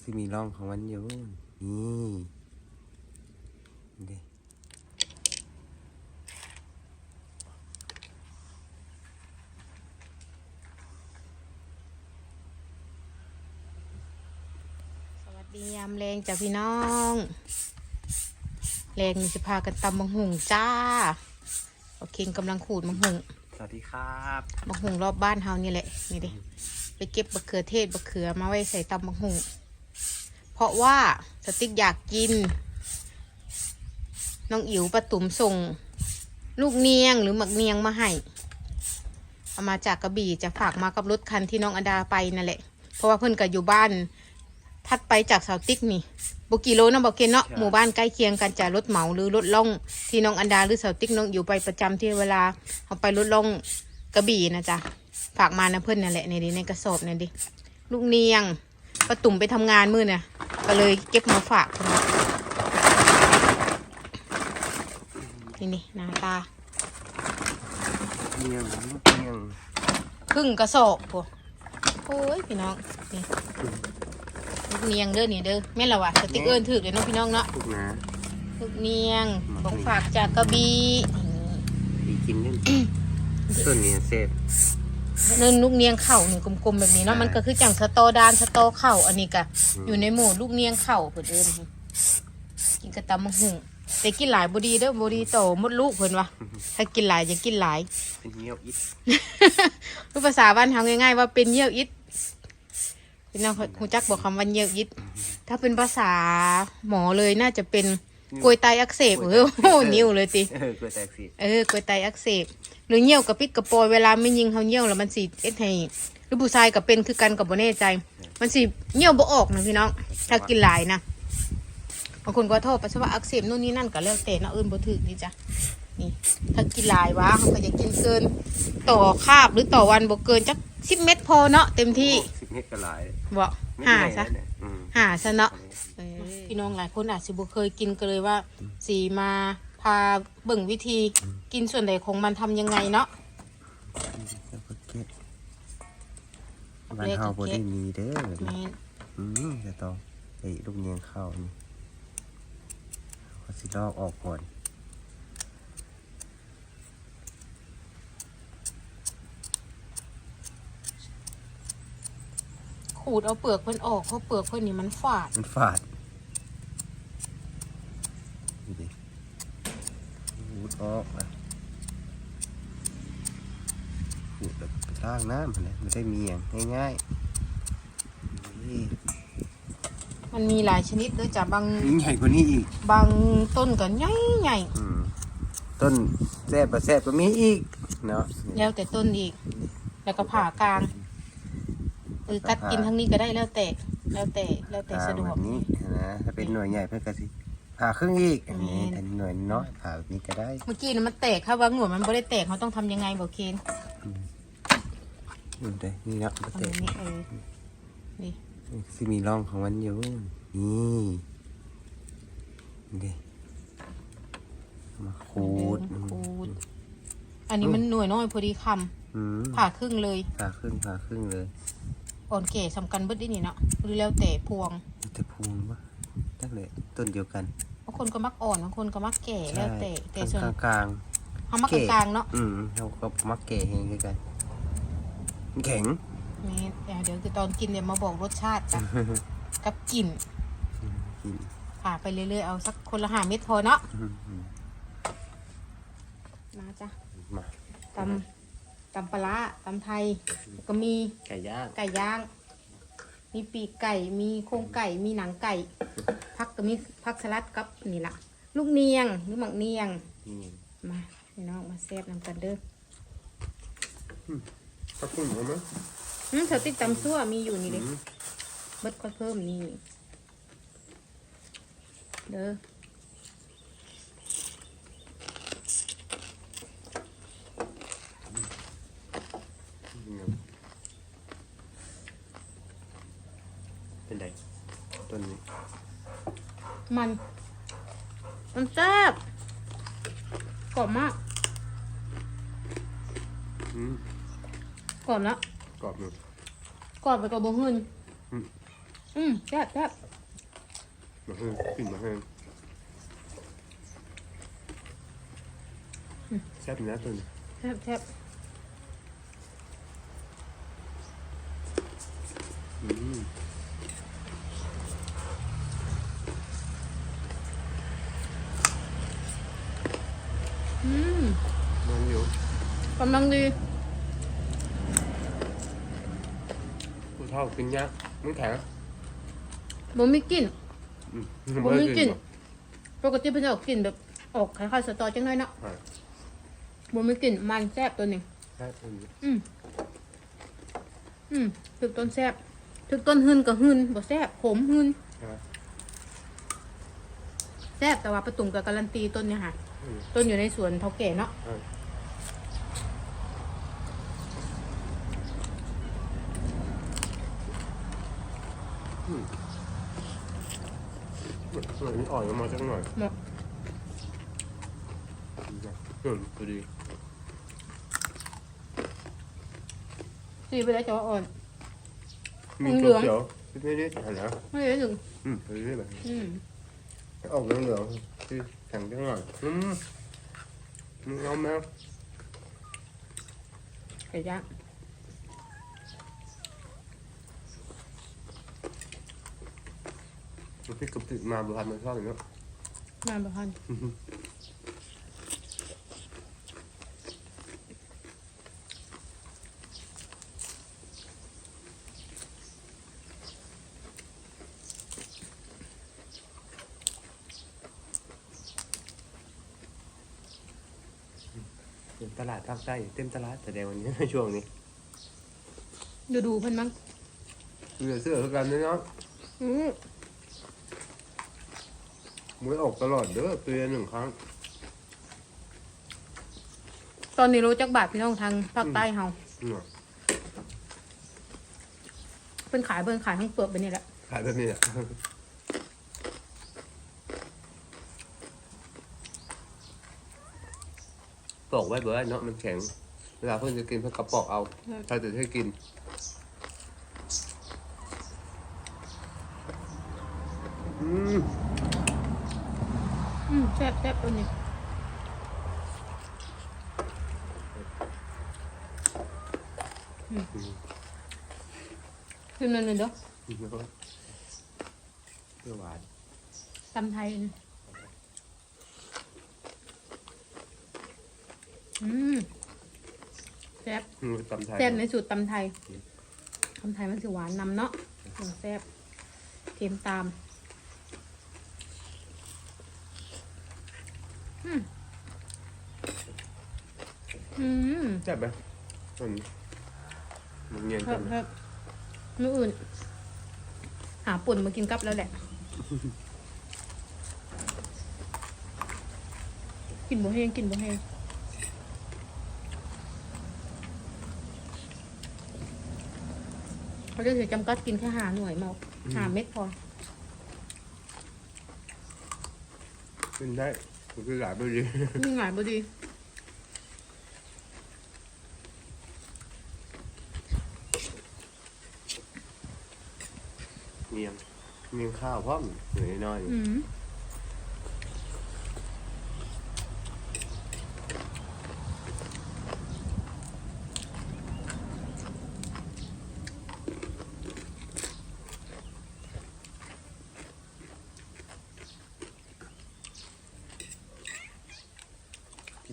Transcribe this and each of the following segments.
สิมีร่องของมันอยู่ นี่เด้สวัสดียามแรงจ้ะพี่น้องแรงนี่จะพากันตำมังหุงจ้าโอเคกำลังขูดมังหุงสวัสดีครับมังหุงรอบบ้านเฮานี่แหละนี่ดิไปเก็บมะเขือเทศมะเขือมาไว้ใส่ตำมังหุงเพ ราะว่าสติ๊กอยากกิน น้องอิ๋วประตุ่มส่ง ลูกเนียงหรือหมักเนียงมาให้เอามาจากกระบี่จะฝากมากับรถคันที่น้องอดาไปนั่นแหละ เพราะว่าเพิ่นก็อยู่บ้านถัดไปจากเสาติ๊กนี่บุกิโลนะบอกเกนเนาะหมู่บ้านใกล้เคียงกันจะรถเหมาหรือรถล่อง ที่น้องอันดาหรือเสาติ๊กน้องอยู่ไปประจำที่เวลาเอาไปรถล่องกระบี่นะจ๊ะฝากมานะเพื่อนนั่นแหละในดิในกระสอบนั่นดิลูกเนียง ประตุ่มไปทำงานมื้อเนี่ยก็เลยเก็บมาฝากคนละนี่นี่หน้าตาเนียงเนียงครึ่งกระสอบพวกโอ้ยพี่น้องนี่ลูกเนียงเด้อนี่เด้อแม่นละวะสติ๊กเอิญถือเลยเนาะพี่น้องเนาะถูกนะลูกเนียงของฝากจากกระบี่ดีกินเล่นต้นนี้เสพ เนินลูกเนียงเข่าหนึ่งกลมๆแบบนี้เนาะใช่มันก็คือจังสตอดานสตอเข่าอันนี้กะอืมอยู่ในหมู่ลูกเนียงเข่าเพิ่นเอิ้นกินกระตำมะหุ่งแต่กินหลายบดีเด้อบดีโตมดลูกเพิ่นวะถ้ากินหลายจะกินหลาย เป็นเงี้ยวอิดรูปภาษาบ้านเฮาง่ายๆว่าเป็นเยี่ยวอิดพี่น้องฮู้จักบอกคำว่าเยี่ยวอิดถ้าเป็นภาษาหมอเลยน่าจะเป็น กลวยไตอักเสบเออโอ้โหนิ้วเลยติเออเกลือแตกสีเออกล้วยไตอักเสบหรือเหี่ยวกระปิดกระปอยเวลาไม่ยิงเขาเหี่ยวแล้วมันสีเอ็ดให้หรือผู้ชายกับเป็นคือกันกับบ่แน่ใจ มันสีเหี่ยวบ่ออกนะพี่น้องถ้ากินหลายนะบางคนก็โทษปัสสาวะอักเสบนู่นนี่นั่นก็แล้วแต่นะเอิ้นบ่ถึกนี่จ้ะนี่ถ้ากินหลายวะเขาก็จะกินเกิน ต่อคาบหรือต่อวันบ่เกินจักสิบเม็ดพอเนาะเต็มที่สิบเมตรก็หลายบ่ หาซะไม่แน่นะอืมหาซะเนาะเออพี่น้องหลายคนอาจสิบ่เคยกินก็เลยว่า สีมาพาเบิ่งวิธีกินส่วนใดของมันทำยังไงเนาะ แล้วก็เก็บบ้านเฮาบ่ได้มีเด้อแม่นอืมจะต้องไอ้ลูกเนียงเข้านี่เขาสิลอกออกก่อน ขูดเอาเปลือกเพิ่นออกเพราะเปลือกเพิ่นนี่มันฝาด มันฝาดนี่ดิหูดออกอะหูดแบบไปล้างน้ำนะไม่ได้มีอย่างง่ายๆนี่มันมีหลายชนิดเด้วยจ้ะบางยิ่งใหญ่กว่านี้อีก บางต้นก็ใหญ่ใหญ่อืมต้นแซ่บประแซ่บก็มีอีกเนาะแล้วแต่ต้นอีก แล้วก็ผ่ากลาง หรือกัดกินทั้งนี้ก็ได้แล้วแต่แล้วแต่แล้วแต่ผ่าสะดวแบกบนี้นะถ้าเป็นหน่วยใหญ่เพื่อนก็สิผ่าครึ่งอีกอันนี้อืมถ้าหน่วยน้อยผ่าแบบนี้ก็ได้ เมื่อกี้น่ะมันแตกค่ะว่าหนวดมันบ่ได้แตกเขาต้องทำยังไงบอกเคนดูได้นี่เนาะประทำเตอย่างนี้เออนี่สิมีร่องของมันอยู่ นี่นี่เด้มาขูดเดินขูดอันนี้มันหน่วยน้อยพอดีคอืมำผ่าครึ่งเลยผ่าครึ่งผ่าครึ่งเลย อ่อนแก่สำคัญเบิดได้นี่เนาะหรือแล้วแต่พวงแต่พวงวะตั้งเลยต้นเดียวกันบางคนก็มักอ่อนบางคนก็มักแก่แล้วแต่แต่ส่วนกลางกลางเขามักกลางๆเนาะๆอืมเราก็มักแก่เองด้วยกันมันแข็งนี่เดี๋ยวเดี๋ยวคือตอนกินเดี๋ยวมาบอกรสชาติจ้ะกับกลิ่นกินผ่าไปเรื่อยๆเอาสักคนละห้าเม็ดพอเนาะอืมอืมมาจ้ะมาตำ ตำปลาร้าตำไทยแล้วก็มีไก่ย่างไก่ย่าง มีปีกไก่ มีโครงไก่ มีหนังไก่ พักก็มีพักสลัดกับนี่ละลูกเนียงหรือหมักเนียงนี่มาพี่น้องมาแซ่บนำกันเด้อขอบคุณผมนะอืมเธอติ๊กตำซั่วมีอยู่นี่เด้เบิดก็เพิ่มนี่ เด้อ เป็นไงต้นนี้ มัน มันแซ่บกรอบมากอืมกรอบแล้วกรอบอยู่กรอบไปกับบะฮึนอืมอืมแซ่บแซ่บมาให้กินมาให้แซ่บนะตัวนี้แซ่บแซ่บอืม อืม มันอยู่ กำลังดีผู้เฒ่ากินยากมันแข็งบ่มีกลิ่นอืมบ่มีกลิ่นปกติเพิ่นจะออกกลิ่นแบบออกคล้ายๆสตอจังน้อยเนาะใช่บ่มีกลิ่นมันแซ่บตัวนี้ใช่ตัวนี้อืมอืมถึกต้นแซ่บถึกต้นหืนก็หืนบ่แซ่บขมหืนใช่แซ่บแต่ว่าประตุงกับการันตีต้นเนี่ยค่ะ อืมต้นอยู่ในสวนเท่าแก่เนาะ ใช่ ส่วนนี้อ่อนลงมาสักหน่อยเหมาะอืมพอดีสีไปแล้วจะว่าอ่อน มีเหลืตัวองเขียวนิดนิดๆหันแล้วไม่ได้ถึงอืมพอดีแบบนี้อืมออกเหลืองเหลืองๆที่แข็งจังหน่อยอืมมึงเอาแมวไก่ย่าง มันพี่กับติดมาบุหันมันชอบอย่างเงี้ยมาบ่ทันตลาดภาคใต้เต็มตลาดแต่ในวันนี้ในช่วงนี้ดูดูเพิ่นมั้งเหลือเสื้อคือกันเนาะ อื มมวยออกตลอดเด้อปีละหนึ่งครั้ง ตอนนี้รู้จักบาทพี่น้องทางภาคใต้เฮาอืมเพิ่นขายเพิ่นขายทั้งเปลือกไปนี่แหละขายแบบนี้แหละปอกไว้เบอร์เนาะมันแข็ง เวลาเพื่อนจะกินเพื่อกระปอกเอา ถ้าจะให้กิน อืมอืม แซ่บแซ่บตัวนี้อืมขึ้นมาเลยเด้อแล้วก็เปรี้ยวหวานตำไทยนี่อืมแซ่บอืมตำไทยแซ่บในสูตรตำไทยตำไทยมันสิหวานนำเนาะอืมแซ่บเค็มตาม อืมอืมแซ่บไหมอืมมันเงียนครัจับงครับมื้ออื่น หาปุ่นมากินกับแล้วแหละ กินบ่แห้งกินบ่แห้งเขาจะถือจำกัดกินแค่หาหน่วยเมาหาเม็ดพอ กินได้ มันคือหลายไปดีนี่หงายบ่ดีเงียงเงียงข้าวพร้อมเหนื่อยน้อยอืม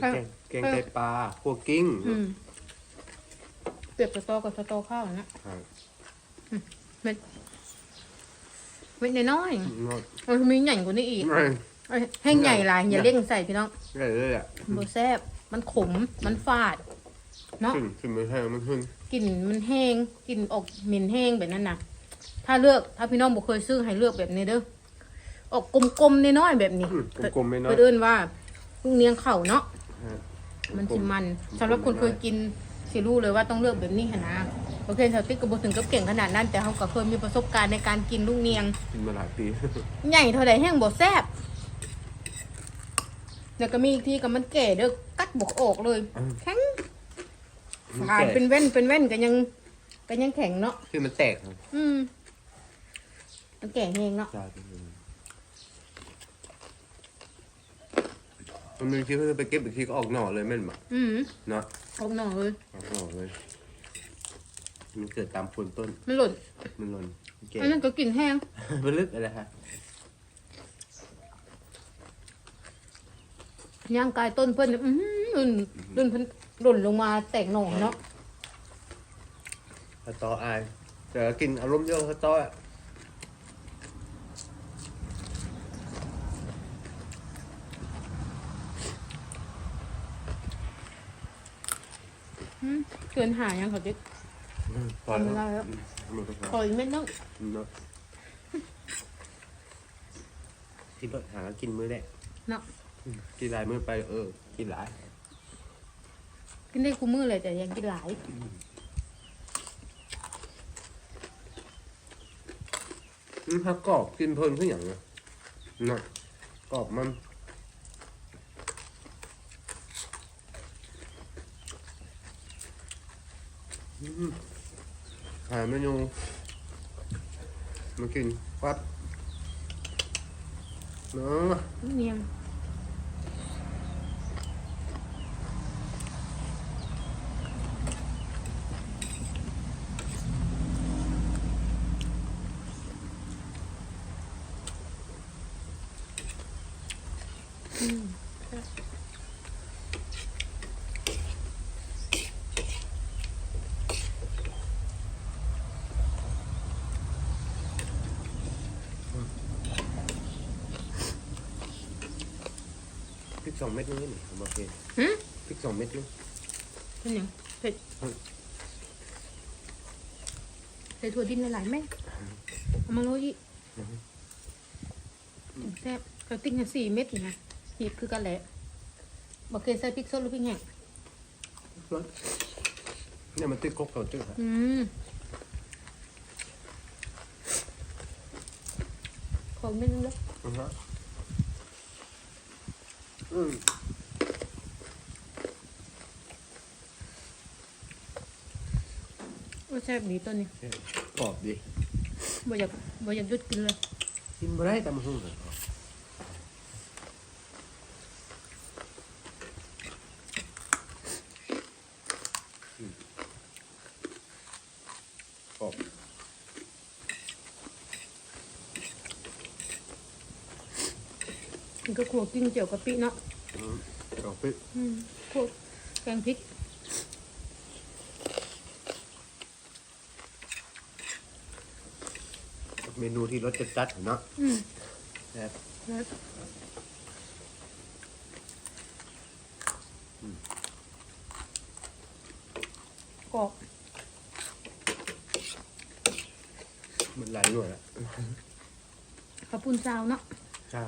แกงแกงไตปลาคั่วกิ้งอืมเปรียบสตอกับสตอข้าวนะครับเม็ดเม็ดน้อยนอดๆมันมีใหญ่กว่านี้อีกไม่เอ้ยให้ใหญ่หลายอย่าเร่งใส่พี่น้องได้เลยอะโบแซบมันขมมันฝาด เนาะ ขึ้นขึ้นไม่ใช่มันขึ้นกลิ่นมันแห้งกลิ่นออกเหม็นแห้งแบบนั้นนะถ้าเลือกถ้าพี่น้องบ่เคยซื้อให้เลือกแบบนี้เด้อออกกลมๆน้อยๆแบบนี้อืมกลมๆไม่น้อยเพื่นว่าลูกเนียงเข่าเนาะฮะ มันสิมันสำหรับคนเคยกินสิรู้เลยว่าต้องเลือกแบบนี้ค่ะนะโอเคสาวติ๊กก็บ่ถึงกับเก่งขนาดนั้น แต่เขาก็เคยมีประสบการณ์ในการกินลูกเนียง กินมาหลายปี ใหญ่เท่าใดแห้งบ่แซบแล้วก็มีอีกทีก็มันแก่เด้อกัดบกออกเลยแข็งขายเป็นแว่นเป็นแว่นก็ยังก็ยังแข็งเนาะคือมันแตกครับอืมมันแก่เองเนาะ จ้าเป็นยังไงมันมีที่เพื่อนไปเก็บอีกทีก็ออกหน่อเลยแม่นบ่อืมเนาะออกหน่อเลยออกหน่อเลย มันเกิดตามโคนต้น มันหล่น มันหล่นแก่อันนั้นก็กลิ่นแห้งมันลึกอะไรฮะย่างกายต้นเพิ่นเนี่ยอื้อหือรุ่นรุ่นเพิ่นหล่นลงมาแตกหน่อเนาะสตออายแต่กินอารมณ์เยอะสตออะ เกินหายังเขาจะพอแล้วทำไม่ได้แล้วมันก็พขอออีกเม็ดนึงเนาะที่รถหากินมื้อแรกเนาะกินหลายมื้อไปเออ กินหลาย กินได้คู่มือเลยแต่ยังกินหลายอืมถ้ากรอบกินเพลินขึ้นอหย่างเนาะเนาะกรอบมัน หาเมนูมากินปั๊บเนาะ เนียงอืม พริก สองเม็ดนึงนี่โอเคหืมพริกสองเม็ดนึงเป็นยังเผ็ดใส่ถั่วดินหลายๆแม่เอามาโรยอีกแซ่บกระติ้งกันสี่เม็ดอยู่นะหีบคือกันแหละบอกเคยใส่พริกสดหรือพริกแห้งเนี่ยมันติดกกเขาจืดอะอืมขอเม็ดนึงแล้ว อือฮะอืมโอ้แซ่บดีตัวนี้กรอบดีบ่อยากบ่อยากหยุดกินเลย กินบ่ได้แต่มันหุ่งเลยอืมกรอบ มัน ก็ขัวกิ้งเจียวกะปิเนาะอืมกรอบปิ๊บอืมขัวแกงพริกเมนูที่รสจัดๆเนาะอืมแซ่บแล้วกรอบมันหลายหน่วยละข้าวปุ้นซาวเนาะใช่